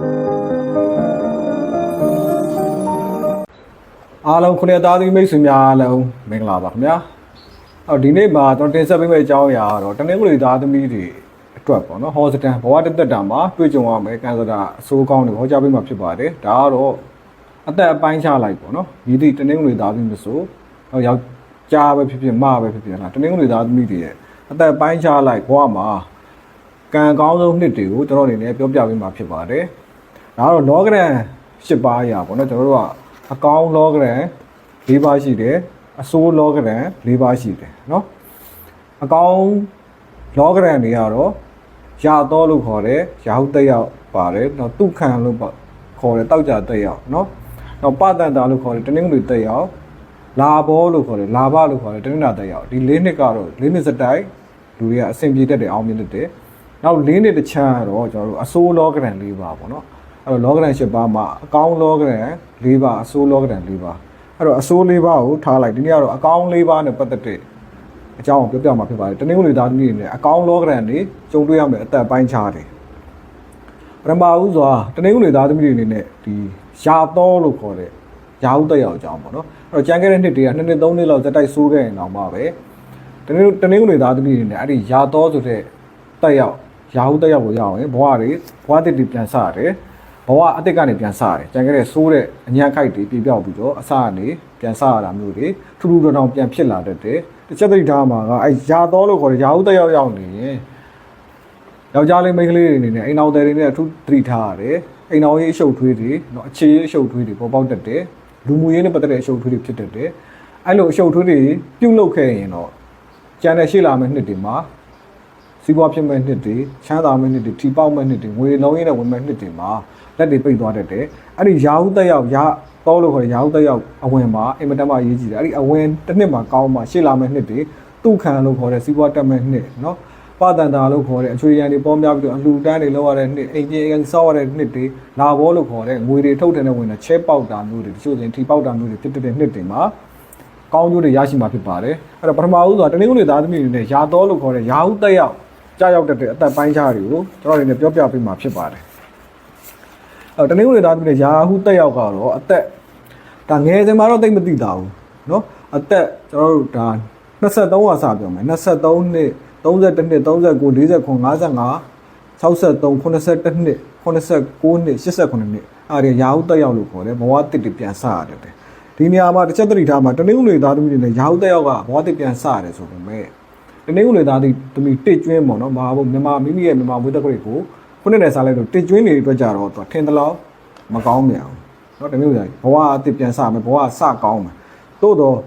အားလုံးခုနှစ်သားသမီးမိတ်ဆွေများအားလုံးမင်္ဂလာပါခင်ဗျာအော်ဒီနေ့မှာကျွန်တော်တင်ဆက်ပေးမယ့်အကြောင်းအရာကတော့တနင်္ဂနွေသားသမီးတွေအတွက်ပေါ့နော်ဟောစတန်ဘဝတစ်သက်တာမှာတွေ့ကြုံရမယ်ကန်ဆာတာအဆိုးကောင်းတွေဟောကြားပေးမှာဖြစ်ပါတယ်ဒါကတော့အသက်အပိုင်းခြားလိုက်ပေါ့နော်ဒီသည့်တနင်္ဂနွေသားသမီးမဆိုဟောယောက်ျားပဲဖြစ်ဖြစ်မပဲဖြစ်ဖြစ်လားတနင်္ဂနွေသားသမီးတွေရဲ့အသက်အပိုင်းခြားလိုက်ဘဝမှာကံကောင်းဆုံးနှစ်တွေကိုကျွန်တော်အနေနဲ့ပြောပြပေးမှာဖြစ်ပါတယ် ဒါကတော့ log gram 8ပါးရာပေါ့နော်ကျွန်တော်တို့ကအကောင့် log gram ၄ပါးရှိတယ်အဆိုး log gram ၄ပါးရှိတယ်နော်အကောင့် log gram တွေကတော့ရာတော့လို့ခေါ်တယ်ရာဟုတက်ရောက်ပါတယ်နော်တုခံလို့ခေါ်တယ်တောက်ကြတက်ရောက်နော်နောက်ပတန်တာလို့ခေါ်တယ်တနင်္ဂနွေတက်ရောက်လာဘောလို့ခေါ်တယ်လာဘလို့ခေါ်တယ်တနင်္လာတက်ရောက်ဒီ၄နှစ်ကတော့၄နှစ်စတိုင်လူတွေကအဆင်ပြေတတ်တယ်အောင်မြင်တတ်တယ်နောက်၄နှစ်တစ်ချမ်းကတော့ကျွန်တော်တို့အဆိုးလောကရန်လေးပါပေါ့နော် အဲ့တော့လောကရန်၈ပါးမှာအကောင်းလောကရန်၄ပါးအဆိုးလောကရန်၄ပါးအဲ့တော့အဆိုး၄ပါးကိုထားလိုက်ဒီနေ့ကတော့အကောင်း၄ပါးနဲ့ပတ်သက်တဲ့အကြောင်းကိုပြောပြမှာဖြစ်ပါတယ်တနင်္ဂနွေသားသမီးတွေနဲ့အကောင်းလောကရန်တွေကြုံတွေ့ရမယ်အသက်ပိုင်းခြားတယ်ပထမဦးစွာတနင်္ဂနွေသားသမီးတွေအနေနဲ့ဒီရာတော်လို့ခေါ်တဲ့ရာဟုတက်ရောက်အကြောင်းပေါ့နော်အဲ့တော့ကြံခဲ့တဲ့နှစ်တွေကနှစ်နှစ်သုံးနှစ်လောက်ဇက်တိုက်ဆိုးခဲ့ရင်တော့မှပဲတနင်္တနင်္ဂနွေသားသမီးတွေနဲ့အဲ့ဒီရာတော်ဆိုတဲ့တက်ရောက်ရာဟုတက်ရောက်ကိုရောက်ရင်ဘဝတွေဘဝတစ်တွေပြန်စရတယ်ဘ ဝအစ်စ်ကနေပြန်ဆရတယ်ကြံခဲ့တဲ့ဆိုးတဲ့အညံ့ခိုက်တွေပြပြောက်ပြီးတော့အစကနေပြန်ဆရတာမျိုးတွေထူထူထောင်ထောင်ပြန်ဖြစ်လာတတ်တယ်တစ်ချက်တည်းထားမှာကအဲရာတော်လို့ခေါ်တဲ့ရာဟုတယောက်ရောက်နေရင်ယောက်ျားလေးမိန်းကလေးတွေအနေနဲ့အိမ်တော်တွေတွေနဲ့အထူးသတိထားရတယ်အိမ်တော်ရေးအရှုပ်ထွေးတွေနော်အခြေရေးအရှုပ်ထွေးတွေပေါ်ပေါက်တတ်တယ်လူမှုရေးနဲ့ပတ်သက်တဲ့အရှုပ်ထွေးတွေဖြစ်တတ်တယ်အဲ့လိုအရှုပ်ထွေးတွေပြုတ်လုခဲ့ရင်တော့ကျန်တဲ့ရှေ့လာမယ့်နှစ်တွေမှာ စီးပွားဖြစ်မဲ့နှစ်တွေချမ်းသာမဲ့နှစ်တွေထိပေါက်မဲ့နှစ်တွေငွေလုံးရင်းနဲ့ဝင်မဲ့နှစ်တွေမှာလက်တွေပိတ်သွားတတ်တယ်အဲ့ဒီယာဟုတက်ရောက်ရတော့လို့ခေါ်တဲ့ယာဟုတက်ရောက်အဝင်မှာအင်မတန်မှအရေးကြီးတယ်အဲ့ဒီအဝင်တစ်နှစ်မှာကောင်းမှရှေ့လာမဲ့နှစ်တွေတုခံလို့ခေါ်တဲ့စီးပွားတက်မဲ့နှစ်နော်ပတန်တာလို့ခေါ်တဲ့အချွေရန်တွေပေါင်းများပြီးတော့အလှူတန်းတွေလောက်ရတဲ့နှစ်အိမ်ပြေအိမ်ဆောက်ရတဲ့နှစ်တွေလာဘောလို့ခေါ်တဲ့ငွေတွေထုတ်တဲ့ဝင်တဲ့ချဲပေါက်တာမျိုးတွေတချို့စဉ်ထိပေါက်တာမျိုးတွေဖြစ်တဲ့နှစ်တွေမှာကောင်းကျိုးတွေရရှိမှာဖြစ်ပါတယ်အဲ့တော့ပထမဦးဆိုတာတနင်္ဂနွေသားသမီးတွေနဲ့ယာတော်လို့ခေါ်တဲ့ယာဟုတက်ရောက် ကြာရောက်တတ်တဲ့အသက်ပိုင်းခြားတွေကိုကျွန်တော်တို့လည်းပြောပြပေးမှာဖြစ်ပါတယ်အဲ့တော့တနင်္ဂနွေသားသမီးတွေရာဟုတက်ရောက်ကတော့အသက်ဒါငယ်စဉ်မှာတော့တိတ်မသိတာဘူးเนาะအသက်ကျွန်တော်တို့ဒါ23ဟာစပြောမယ်23နှစ်31နှစ်39 49 55 63 81နှစ်89နှစ်89နှစ်အားရရာဟုတက်ရောက်လို့ခေါ်တယ်ဘဝတစ်တွေပြန်စရတယ်တဲ့ဒီနေရာမှာတစ်ချက်သတိထားမှာတနင်္ဂနွေသားသမီးတွေနဲ့ရာဟုတက်ရောက်ကဘဝတစ်ပြန်စရတယ်ဆိုပေမဲ့တ နင်္ဂနွေသားသမီးတစ်ကျွင်းပေါ့နော်မဟာဘုမြန်မာမိမိရဲ့မြန်မာဝိတ္တကရိတ်ကိုခုနှစ်နဲ့စားလိုက်တော့တစ်ကျွင်းတွေအတွက်ကြတော့သူထင်သလောက်မကောင်းမြန်အောင်เนาะတနင်္ဂနွေသားဘဝအတစ်ပြန်စမယ်ဘဝစကောင်းမယ်သို့တော့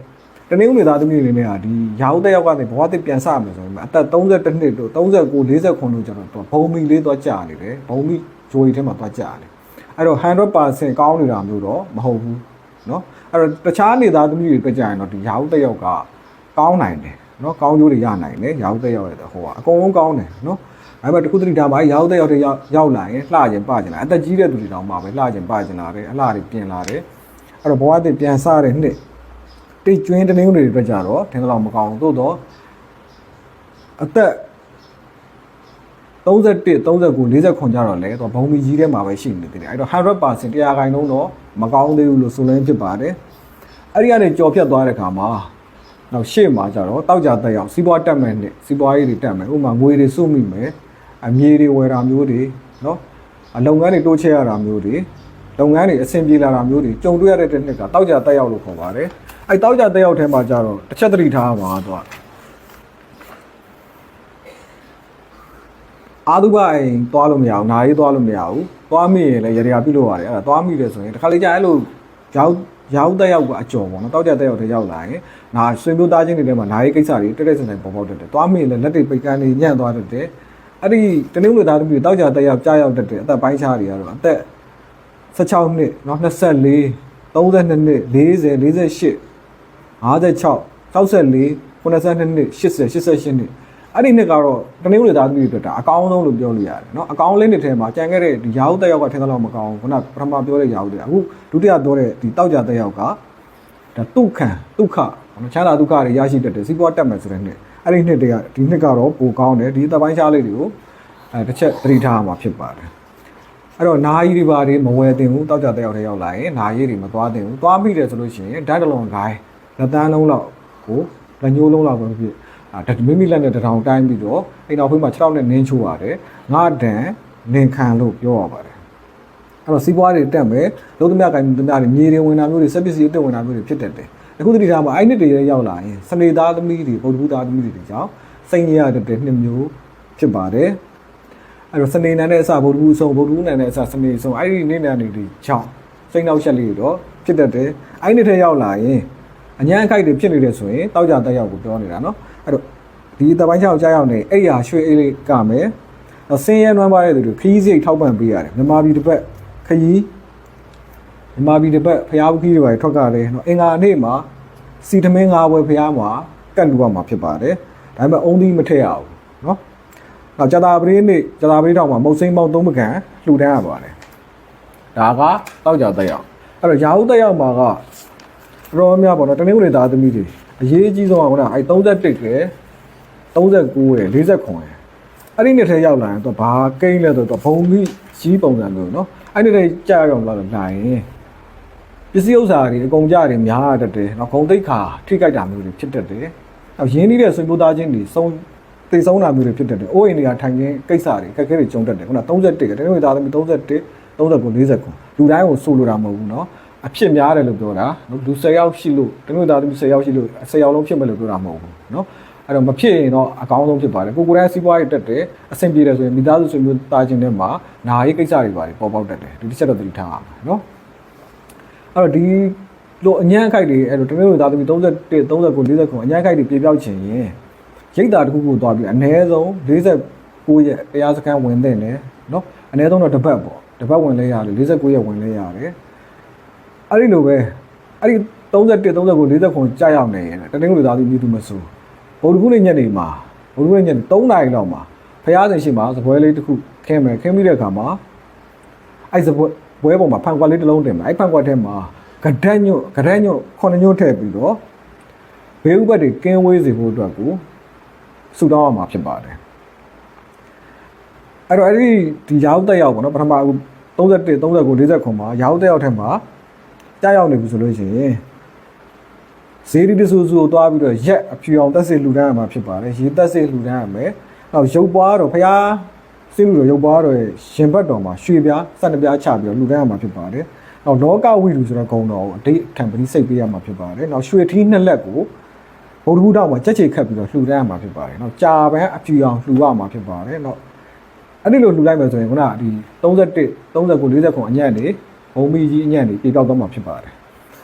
တနင်္ဂနွေသားသမီးတွေနဲ့ဟာဒီရာဟုတက်ရောက်ကနေဘဝတစ်ပြန်စမယ်ဆိုရင်အသက်32နှစ်တို့39 49တို့ကျတော့သူဘုံမီလေးတော့ကြာနေတယ်ဘုံမီဂျိုရီထဲမှာသွားကြာတယ်အဲ့တော့100%ကောင်းနေတာမျိုးတော့မဟုတ်ဘူးเนาะအဲ့တော့တခြားနေသားသမီးတွေအတွက်ကြာရင်တော့ဒီရာဟုတက်ရောက်ကကောင်းနိုင်တယ် နော်ကောင်းကျိုးတွေရနိုင်တယ်ရောက်တဲ့ရောက်ရတဲ့ဟိုကအကုန်လုံးကောင်းတယ်နော်အဲ့မဲ့တခုတည်းဒါမှရောက်တဲ့ရောက်တဲ့ရောက်လာရင်လှကျင်ပကျင်လာအသက်ကြီးတဲ့သူတွေတောင်မှပဲလှကျင်ပကျင်လာတယ်အလှတွေပြင်လာတယ်အဲ့တော့ဘဝအသစ်ပြန်ဆတဲ့နှစ်တိတ်ကျွင်းတင်းတွေအတွက်ကြတော့ထင်သလောက်မကောင်းသို့တော့အသက်31 39 40ကြတော့လေတော့ဘုံမီကြီးထဲမှာပဲရှိနေတယ်အဲ့တော့100%တရားခိုင်နှုန်းတော့မကောင်းသေးဘူးလို့ဆိုလင်းဖြစ်ပါတယ်အဲ့ဒီကနေကြော်ဖြတ်သွားတဲ့ခါမှာ နောက်ရှေ့မှာကြတော့တောက်ကြတက်ရောက်စီးပွားတက်မယ်နဲ့စီးပွားရေးတွေတက်မယ်ဥပမာငွေတွေစုမိမယ်အမြေတွေဝယ်တာမျိုးတွေနော်အလုပ်ငန်းတွေတိုးချဲ့ရတာမျိုးတွေလုပ်ငန်းတွေအဆင်ပြေလာတာမျိုးတွေကြုံတွေ့ရတဲ့တစ်နှစ်ကတောက်ကြတက်ရောက်လို့ခေါ်ပါတယ်အဲ့တောက်ကြတက်ရောက်ထဲမှာကြတော့တစ်ချက်သတိထားပါတော့အာဒုဘအိမ်သွားလို့မရဘူးနာရေးသွားလို့မရဘူးသွားမိရင်လည်းရေရာပြုတ်လို့ရတယ်အဲ့ဒါသွားမိတယ်ဆိုရင်တစ်ခါလေကြာအဲ့လိုရောက် ရောက်တက်ရောက်က အကျော်ပေါ့နော်တောက်ကြတက်ရောက်တဲ့ရောက်လာရင်နာဆွေမျိုးသားချင်းတွေထဲမှာနာရေးကိစ္စတွေတက်တက်ဆန်ဆန်ပေါ်ပေါက်တက်တယ်သွားမိရင်လည်းလက်တွေပိတ်ကန်းတွေညံ့သွားတတ်တယ်အဲ့ဒီတနင်္ဂနွေသားသမီးတွေတောက်ကြတက်ရောက်ကြားရောက်တက်တယ်အသက်ပိုင်းခြားတွေကတော့အသက်16နှစ်နော်24 32နှစ်40 48 56 64 82 80 88 88နှစ် အဲ့ဒီနှစ်ကတော့တနင်္ဂနွေသားသမီးတွေအတွက်ဒါအကောင်းဆုံးလို့ပြောလို့ရတယ်เนาะအကောင်းလေးနှစ်ထဲမှာကြံခဲ့တဲ့ဒီရာဟုတက်ရောက်ကထင်သလောက်မကောင်းဘူးခုနပထမပြောတဲ့ရာဟုတွေအခုဒုတိယပြောတဲ့ဒီတောက်ကြတက်ရောက်ကဒါဒုက္ခံဒုက္ခနော်ချမ်းသာဒုက္ခတွေရရှိတတ်တယ်စီးပွားတက်မယ်ဆိုတဲ့နှစ်အဲ့ဒီနှစ်တွေကဒီနှစ်ကတော့ပိုကောင်းတယ်ဒီအသက်ပိုင်းခြားလေးတွေကိုအဲတစ်ချက်သတိထားရမှာဖြစ်ပါတယ် အဲ့တော့နာကြီးတွေပါတွေမဝယ်တင်ဘူးတောက်ကြတဲ့ရောက်တဲ့ရောက်လာရင်နာကြီးတွေမသွားတင်ဘူးသွားမိတယ်ဆိုလို့ရှိရင်ဓာတ်တလုံးဂိုင်းလက်တန်းလုံးလောက်ကိုလက်ညှိုးလုံးလောက်ပဲဖြစ်အာဒါ မိမိလက်နဲ့တထောင်တိုင်းပြီးတော့အိမ်တော်ဖေးမှာ6ထောက်နဲ့နင်းချိုးရတယ်ငါတန်နင်ခံလို့ပြောရပါတယ်အဲ့တော့စီးပွားတွေတက်မယ်လုံးသမျှကိုင်းသမျှတွေမြေတွေဝင်တာမျိုးတွေစက်ပစ္စည်းအတက်ဝင်တာမျိုးတွေဖြစ်တတ်တယ်အခုတတိထားမှာအဲ့နှစ်တွေရောက်လာရင်စနေသားသမီးတွေပုဒ်ဘူးသားသမီးတွေကြောင့်စိတ်ရရတဲ့နှစ်မျိုးဖြစ်ပါတယ်အဲ့တော့စနေနံနဲ့အစဗုဒ္ဓဘူးဆုံးဗုဒ္ဓဘူးနံနဲ့အစစနေဆုံးအဲ့ဒီနေ့နံတွေဒီချောင်းစိတ်နှောက်ရှက်လေးတွေတော့ဖြစ်တတ်တယ်အဲ့ဒီနေ့ထဲရောက်လာရင်အញ្ញမ်းအခိုက်တွေဖြစ်နေတယ်ဆိုရင်တောက်ကြတက်ရောက်ကိုပြောနေတာနော်အဲ့တော့ ဒီတပိုင်းချောက်ကြားရောက်နေအဲ့ရရွှေအေးလေးကမယ်တော့ဆင်းရဲနွမ်းပါတဲ့သူတွေခရီးစိတ်ထောက်ပံ့ပေးရတယ်မြန်မာပြည်တစ်ပတ်ခရီးမြန်မာပြည်တစ်ပတ်ဖျားဘူးခီးတွေပါထွက်ကြတယ်နော်အင်္ဂါနေ့မှာစီသမင်းငါးဘွယ်ဖျားမှာကတ်လူပါမှာဖြစ်ပါတယ်ဒါပေမဲ့အုံးသီးမထည့်ရဘူးနော်နောက်ကြာတာပရိနေ့ကြာတာပရိတောင်မှာမုတ်စိမ်းပေါင်းသုံးပကံလှူဒန်းရပါတယ်ဒါကတောက်ကြတက်ရောက်အဲ့တော့ရာဟုတက်ရောက်မှာကရောများပေါ့နော်တနင်္ဂနွေသားသမီးတွေအရေးအကြီးဆုံးကခုနအဲ31ကဲ 39ရယ်49ရယ်အဲ့ဒီနှစ်ထဲရောက်လာရင်သူဘာကိန်းလဲဆိုတော့ဘုံကြီးကြီးပုံစံမျိုးနော်အဲ့ဒီထဲကြာရောက်အောင်လာတော့နိုင်ပစ္စည်းဥစ္စာတွေအကုန်ကြတွေများတတ်တယ်နော်ဂုံတိတ်ခါထိကြိုက်တာမျိုးတွေဖြစ်တတ်တယ်နောက်ရင်းနှီးတဲ့ဆွေမျိုးသားချင်းတွေစုံတိတ်ဆုံးတာမျိုးတွေဖြစ်တတ်တယ်အိုးအိမ်တွေကထိုင်ခြင်းကိစ္စတွေခက်ခဲတွေကြုံတတ်တယ်ခုန31ကတကယ်လို့သားသမီး31 39 40လူတိုင်းကိုဆိုလိုတာမဟုတ်ဘူးနော်အဖြစ်များတယ်လို့ပြောတာနော်လူ10ယောက်ရှိလို့တကယ်လို့သားသမီး10ယောက်ရှိလို့10ယောက်လုံးဖြစ်မယ်လို့ပြောတာမဟုတ်ဘူးနော် အဲ့တော့မဖြစ်ရင်တော့အကောင်းဆုံးဖြစ်ပါတယ်ကိုကိုယ်တိုင်စီးပွားရေးတက်တယ်အဆင်ပြေတယ်ဆိုရင်မိသားစုဆွေမျိုးသားချင်းတွေမှာနာရေးကိစ္စတွေပါတယ်ပေါ်ပေါက်တက်တယ်ဒီတစ်ချက်တော့သတိထားရမှာနော်အဲ့တော့ဒီလိုအញ្ញအခိုက်တွေအဲ့လိုတမျိုးသားသမီး31 39 40ခုအញ្ញအခိုက်တွေပြေပြောက်ချင်ရင်ရိတ်တာတစ်ခုကိုသွားပြီးအနည်းဆုံး49ရက်တရားစခန်းဝင်တဲ့နဲ့နော်အနည်းဆုံးတော့တစ်ပတ်ပေါ့တစ်ပတ်ဝင်လဲရတယ်49ရက်ဝင်လဲရတယ်အဲ့ဒီလိုပဲအဲ့ဒီ31 39 40ခုကြာရောက်နေရင်တတင်းလူသားသမီးသူမဆိုး ဗုဒ္ဓဘုနေ့ညနေမှာဗုဒ္ဓဘုနေ့ညနေ3နာရီလောက်မှာဖရားစင်ရှိမှာစပွဲလေးတစ်ခုခင်းမယ်ခင်းပြီးတဲ့အခါမှာအဲ့စပွဲပွဲပေါ်မှာဖန်ကွက်လေးတစ်လုံးတင်မယ်အဲ့ဖန်ကွက်ထဲမှာကဒက်ညွတ်ကဒက်ညွတ်ခုနှစ်ညွတ်ထည့်ပြီးတော့ဘေးဥပတ်တွေကင်းဝေးစေဖို့အတွက်ကိုဆူတောင်းရမှာဖြစ်ပါတယ်အဲ့တော့အဲ့ဒီဒီရောက်တက်ရောက်ပေါ့နော်ပထမအခု31 39 40ခွန်မှာရောက်တက်ရောက်ထက်မှာကြားရောက်နေပြီဆိုလို့ရှိရင် ဈေးဒီတဆူဆူကိုသွားပြီးတော့ရက်အဖြူအောင်တက်စေလှူဒန်းရမှာဖြစ်ပါတယ်ရေတက်စေလှူဒန်းရမယ်နောက်ရုပ်ပွားတော့ဖျားစင်းလူတော်ရုပ်ပွားတော့ရင်ဘတ်တော်မှာရွှေပြားစက်ပြားချပြီးတော့လှူဒန်းရမှာဖြစ်ပါတယ်နောက်လောကဝိတုဆိုတဲ့ဂုံတော်ကိုအတိတ်ခံပတိစိတ်ပေးရမှာဖြစ်ပါတယ်နောက်ရွှေထီးနှစ်လက်ကိုဘုဒ္ဓဟူတော်မှာကြက်ချေခတ်ပြီးတော့လှူဒန်းရမှာဖြစ်ပါတယ်နောက်ကြာပန်းအဖြူအောင်လှူရမှာဖြစ်ပါတယ်နောက်အဲ့ဒီလိုလှူလိုက်မယ်ဆိုရင်ခုနကဒီ31 39 40ခုအညံ့နေဘုံမီကြီးအညံ့နေပြေပြောက်သွားမှာဖြစ်ပါတယ်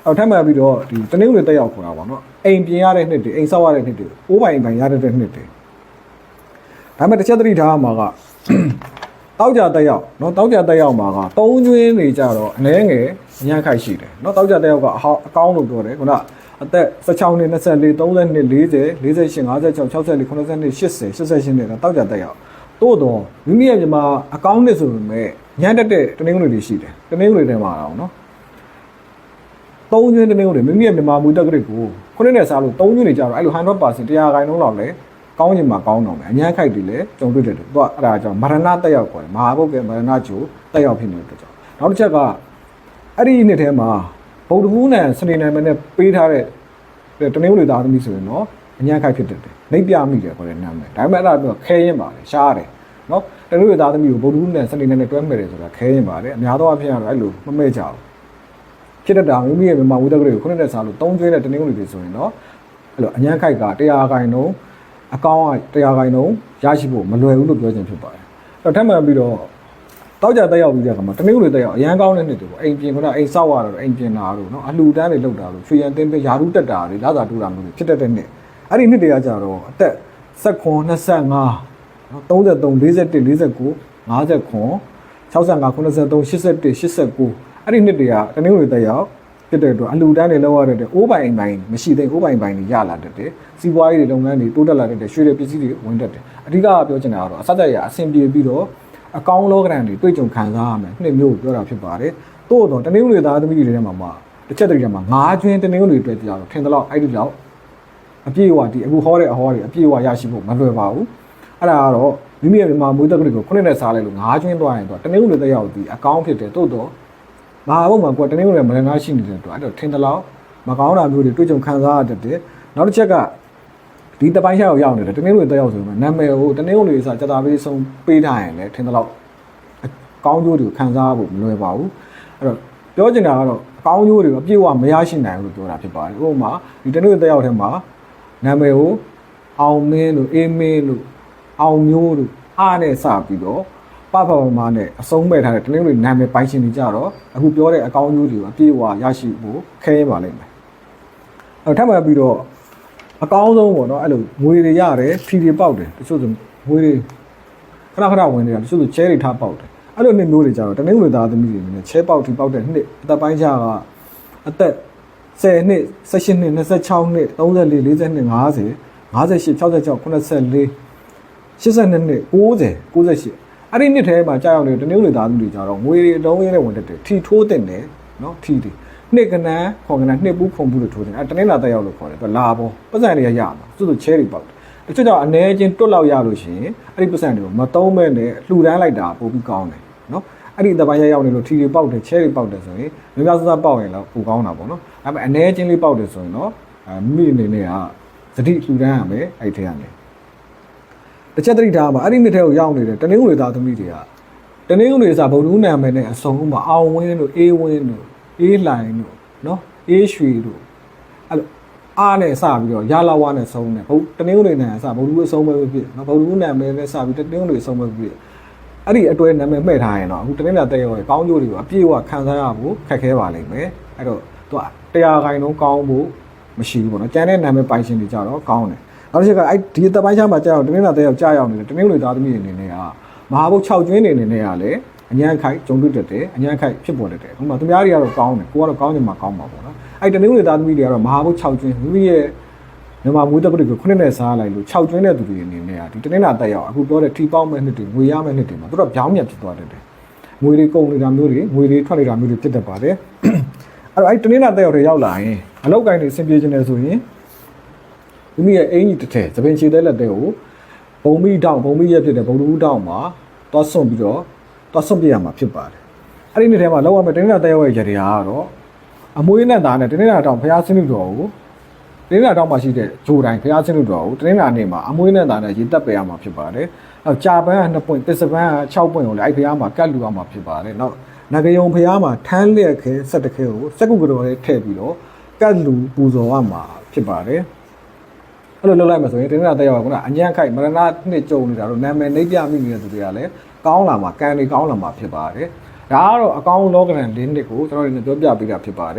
အော်ထပ်မှပြီးတော့ဒီတနင်္ဂနွေတက်ရောက်ခေါ်တာပေါ့နော်အိမ်ပြင်ရတဲ့နှစ်တွေအိမ်ဆောက်ရတဲ့နှစ်တွေအိုးပိုင်ပိုင်ရတဲ့နှစ်တွေဒါပေမဲ့တစ်ချက်သတိထားမှာကတောက်ကြတက်ရောက်နော်တောက်ကြတက်ရောက်မှာကသုံးကျွင်းတွေကြတော့အနည်းငယ်ညံ့ခိုက်ရှိတယ်နော်တောက်ကြတက်ရောက်ကအဟောင်းအကောင်းလို့ပြောတယ်ခုနအသက်16နှစ်24 30နှစ်40 48 56 64 82 80 88နှစ်တောက်ကြတက်ရောက်တို့တော့မိမိရဲ့မြန်မာအကောင်းနှစ်ဆိုပေမဲ့ညံ့တက်တဲ့တနင်္ဂနွေတွေရှိတယ်တနင်္ဂနွေတွေမှာတော့နော် ၃ညွှန်းတင်းကိုတွေမိမိရဲ့မြန်မာမူတက်ဂရိတ်ကိုခုနှစ်နဲ့စားလို့၃ညွှန်းနေကြတော့အဲ့လို100%တရားခိုင်နှုန်းလောက်လဲကောင်းခြင်းမှာကောင်းတော့မယ်အញ្ញခိုက်တွေလည်းကြုံတွေ့တယ်သူကအဲ့ဒါကြောင့်မရဏတက်ရောက်ခေါ်တယ်မဟာဘုတ်ကမရဏကျိုတက်ရောက်ဖြစ်နေတဲ့ကြောင့်နောက်တစ်ချက်ကအဲ့ဒီနှစ်ထဲမှာဗုဒ္ဓဟူးနဲ့စနေနေ့မှာနဲ့ပေးထားတဲ့တနင်္ဂနွေသားသမီးဆိုရင်တော့အញ្ញခိုက်ဖြစ်တတ်တယ်နှိပ်ပြမိတယ်ခေါ်တဲ့နာမည်ဒါပေမဲ့အဲ့ဒါတော့ခဲရင်ပါလေရှားတယ်နော်တနင်္ဂနွေသားသမီးကိုဗုဒ္ဓဟူးနဲ့စနေနေ့နဲ့တွဲမယ်တယ်ဆိုတာခဲရင်ပါတယ်အများသောအားဖြင့်အဲ့လိုမမဲ့ကြဘူး ဖြစ်တတ်တာမိမိရဲ့မြန်မာဝိတ္တကလေးကိုခုနှစ်နဲ့စားလို့သုံးကျွေးတဲ့တနင်္ဂနွေတွေဆိုရင်တော့အဲ့လိုအញ្ញမ်းခိုက်ကတရားခိုင်နှုံးအကောင်းကတရားခိုင်နှုံးရရှိဖို့မလွယ်ဘူးလို့ပြောချင်ဖြစ်ပါတယ်အဲ့တော့ထပ်မံပြီးတော့တောက်ကြတက်ရောက်ပြီးတဲ့အခါမှာတနင်္ဂနွေတက်ရောက်အရန်ကောင်းတဲ့နှစ်တွေပေါ့အိမ်ပြင်ခုနအိမ်ဆောက်ရတာတော့အိမ်ပြင်တာတို့နော်အလှူဒန်းတွေလုပ်တာတို့ချွေရန်တင်းပေးယာရုတက်တာတွေလာသာတူတာမျိုးတွေဖြစ်တတ်တဲ့နှစ်အဲ့ဒီနှစ်တွေကကြတော့အသက်16 25နော်33 41 49 59 65 83 81 89 အဲ့ဒီနှစ်တွေကတနင်္ဂနွေတက်ရောက်ဖြစ်တဲ့အတွက်အလူတန်းတွေလောက်ရတဲ့အိုးပိုင်အိမ်ပိုင်မရှိတဲ့အိုးပိုင်ပိုင်တွေရလာတတ်တယ်စီးပွားရေးတွေလုပ်ငန်းတွေတိုးတက်လာတတ်တယ်ရွှေတွေပစ္စည်းတွေဝင်တတ်တယ်အဓိကပြောချင်တာကတော့အစသက်ရအဆင်ပြေပြီးတော့အကောင်းလောကရန်တွေတွေ့ကြုံခံစားရမယ်နှစ်မျိုးကိုပြောတာဖြစ်ပါတယ်တို့တော့တနင်္ဂနွေသားသမီးတွေထဲမှာမှတစ်ချက်တည်းကမှငါးကျွင်းတနင်္ဂနွေအတွက်ကြာတော့ထင်သလောက်အဲ့ဒီလောက်အပြည့်အဝဒီအခုဟောတဲ့အဟောတွေအပြည့်အဝရရှိဖို့မလွယ်ပါဘူးအဲ့ဒါကတော့မိမိရဲ့မြန်မာမွေးတက်ကလေးကိုခုနှစ်နဲ့စားလိုက်လို့ငါးကျွင်းသွားရင်တော့တနင်္ဂနွေတက်ရောက်ဒီအကောင့်ဖြစ်တယ်တိုးတော့ မဟာဘုတ်မှာကွာတနင်္ဂနွေမရနာရှိနေတဲ့အတွက်အဲ့တော့ထင်တယ်လို့မကောင်းတာမျိုးတွေတွေ့ကြုံခံစားရတတ်တယ်နောက်တစ်ချက်ကဒီတပိုင်းရှာကိုရောက်နေတယ်တနင်္ဂနွေတက်ရောက်ဆိုရင်နာမည်ကိုတနင်္ဂနွေစားစက်တာပေးဆုံးပေးထားရင်လည်းထင်တယ်လို့အကောင်းကျိုးတွေကိုခံစားဖို့မလွယ်ပါဘူးအဲ့တော့ပြောချင်တာကတော့အကောင်းကျိုးတွေကိုအပြည့်အဝမရရှိနိုင်ဘူးလို့ပြောတာဖြစ်ပါတယ်ဥပမာဒီတနင်္ဂနွေတက်ရောက်ထဲမှာနာမည်ကိုအောင်မင်းလို့အေးမင်းလို့အောင်မျိုးတို့အားနဲ့စပြီးတော့ ပပပမနဲ့အဆုံးမဲ့ထားတဲ့တနင်္ဂနွေနာမည်ပိုင်ရှင်တွေကြတော့အခုပြောတဲ့အကောင်းမျိုးတွေကိုအပြည့်အဝရရှိဖို့ခဲရပါလိမ့်မယ်။အဲထပ်မံပြီးတော့အကောင်းဆုံးပေါ့နော်အဲ့လိုငွေတွေရတယ်ဖြီတွေပေါက်တယ်တချို့ဆိုငွေတွေခဏခဏဝင်နေတာတချို့ဆိုချဲတွေထားပေါက်တယ်အဲ့လိုနှစ်မျိုးတွေကြတော့တနင်္ဂနွေသားသမီးတွေနဲ့ချဲပေါက်ထီပေါက်တဲ့နှစ်အသက်ပိုင်းခြားကအသက်10နှစ်18နှစ်26နှစ်34 42 50 58 66 84 82နှစ်90 98 အဲ့ဒီနှစ်ထဲမှာကြာရောက်နေတဲ့တနင်္ဂနွေသားသမီးတွေကြတော့ငွေတွေအတုံးရင်းနဲ့ဝင်တက်တယ်ထီထိုးတင်တယ်နော်ထီတွေနှစ်ကနန်းခေါ်ကနန်းနှစ်ပူးခုံပူးလို့ထိုးတယ်အဲ့တနင်္လာတက်ရောက်လို့ခေါ်တယ်သူလာပေါ်ပတ်စံတွေကရမှာသူတို့ချဲတွေပေါက်တယ်တချို့ကြောင့်အနေချင်းတွတ်လောက်ရလို့ရှိရင်အဲ့ဒီပတ်စံတွေကိုမတုံးမဲ့နဲ့လှူဒန်းလိုက်တာပိုပြီးကောင်းတယ်နော်အဲ့ဒီတပိုင်းရရောက်နေလို့ထီတွေပေါက်တယ်ချဲတွေပေါက်တယ်ဆိုရင်များများဆဆပေါက်ရင်တော့ပိုကောင်းတာပေါ့နော်အဲ့မဲ့အနေချင်းလေးပေါက်တယ်ဆိုရင်တော့အဲမိအနေနဲ့ကသတိလှူဒန်းရမယ်အဲ့ဒီထဲကနေ တစ်ချက်သတိထားပါအဲ့ဒီနှစ်ထဲကိုရောက်နေတဲ့တနင်္ဂနွေသားသမီးတွေကတနင်္ဂနွေစာဗုဒ္ဓဦးနာမည်နဲ့အစုံမှာအောင်ဝင်းတို့အေးဝင်းတို့အေးလှိုင်တို့နော်အေးရွှေတို့အဲ့လိုအားနဲ့စပြီးတော့ရလာဝါနဲ့ဆုံးတယ်ဘုတနင်္ဂနွေနဲ့အစဗုဒ္ဓဦးအဆုံးပဲဖြစ်နော်ဗုဒ္ဓဦးနာမည်နဲ့စပြီးတနင်္ဂနွေအဆုံးပဲဖြစ်အဲ့ဒီအတွဲနာမည်မှဲ့ထားရင်တော့အခုတနင်္လာတဲ့ရောကောင်းကျိုးတွေကိုအပြည့်အဝခံစားရဖို့ခက်ခဲပါလိမ့်မယ်အဲ့တော့သူကတရားခိုင်လုံးကောင်းဖို့မရှိဘူးပေါ့နော်ကျန်တဲ့နာမည်ပိုင်ရှင်တွေကြတော့ကောင်းတယ် နောက်တစ်ချက်ကအဲ့ဒီတပိုင်းချမ်းမှာကြာရောက်တင်းနေတာတဲ့ရောက်ကြာရောက်နေတယ်တင်းနေသားသမီးတွေအနေနဲ့ကမဟာဘုတ်6ကျွင်းနေနေနဲ့ကလည်းအညံ့ခိုက်ဂျုံတွေ့တက်တယ်အညံ့ခိုက်ဖြစ်ပေါ်တက်တယ်ဥပမာသူများတွေကတော့ကောင်းတယ်ကိုကတော့ကောင်းနေမှာကောင်းမှာပေါ့နော်အဲ့တင်းနေသားသမီးတွေကတော့မဟာဘုတ်6ကျွင်းမိမိရဲ့မြန်မာငွေတက်ပတိကိုခုနှစ်နဲ့စားလိုက်လို့6ကျွင်းတဲ့သူတွေအနေနဲ့ကဒီတင်းနေတာတက်ရောက်အခုပြောတဲ့ထီပေါင်းမဲ့နှစ်တွေငွေရမဲ့နှစ်တွေမှာသူတို့ဗျောင်းမြန်ဖြစ်သွားတတ်တယ်ငွေတွေကုန်နေတာမျိုးတွေငွေတွေထွက်နေတာမျိုးတွေဖြစ်တတ်ပါတယ်အဲ့တော့အဲ့တင်းနေတာတက်ရောက်တွေရောက်လာရင်အလောက်ကိုင်းတွေအဆင်ပြေခြင်းလဲဆိုရင် မိမိရဲ့အင်ကြီးတစ်ထည်သပင်ခြေသေးလက်တဲ့ကိုဘုံမိတောင်းဘုံမိရက်ဖြစ်တဲ့ဘုံလူတောင်းမှာသွားဆွန့်ပြီးတော့သွားဆွန့်ပြရမှာဖြစ်ပါတယ်အဲ့ဒီနေ့ထဲမှာလောက်ရမယ့်တင်းလာတဲရဲ့ကြတွေကတော့အမွေးနဲ့သားနဲ့တင်းလာတောင်းဖျားဆင်းလို့တော်ကိုတင်းလာတောင်းမှာရှိတဲ့ဂျိုတိုင်းဖျားဆင်းလို့တော်ကိုတင်းလာနေမှာအမွေးနဲ့သားနဲ့ရေတက်ပေးရမှာဖြစ်ပါတယ်အော်ကြာပန်းက2ပွင့်ပစ္စပန်းက6ပွင့်ကိုလည်းအဲ့ဖျားမှာကတ်လူရမှာဖြစ်ပါတယ်နောက်နဂယုံဖျားမှာထန်းလျက်ခဲဆက်တခဲကိုစက်ကုကတော်လေးထည့်ပြီးတော့ကတ်လူပူဇော်ရမှာဖြစ်ပါတယ် အဲ့လိုလုပ်လိုက်မှဆိုရင်တင်းနာတက်ရောက်ကကအញ្ញံခိုက်မရဏနှစ်ကြုံနေတာတော့နာမည်နှိပ်ပြမိနေတဲ့သူတွေကလည်းကောင်းလာမှာကံတွေကောင်းလာမှာဖြစ်ပါတယ်ဒါကတော့အကောင်းလောကရန်၄နှစ်ကိုကျွန်တော်တို့လည်းပြောပြပေးတာဖြစ်ပါတယ်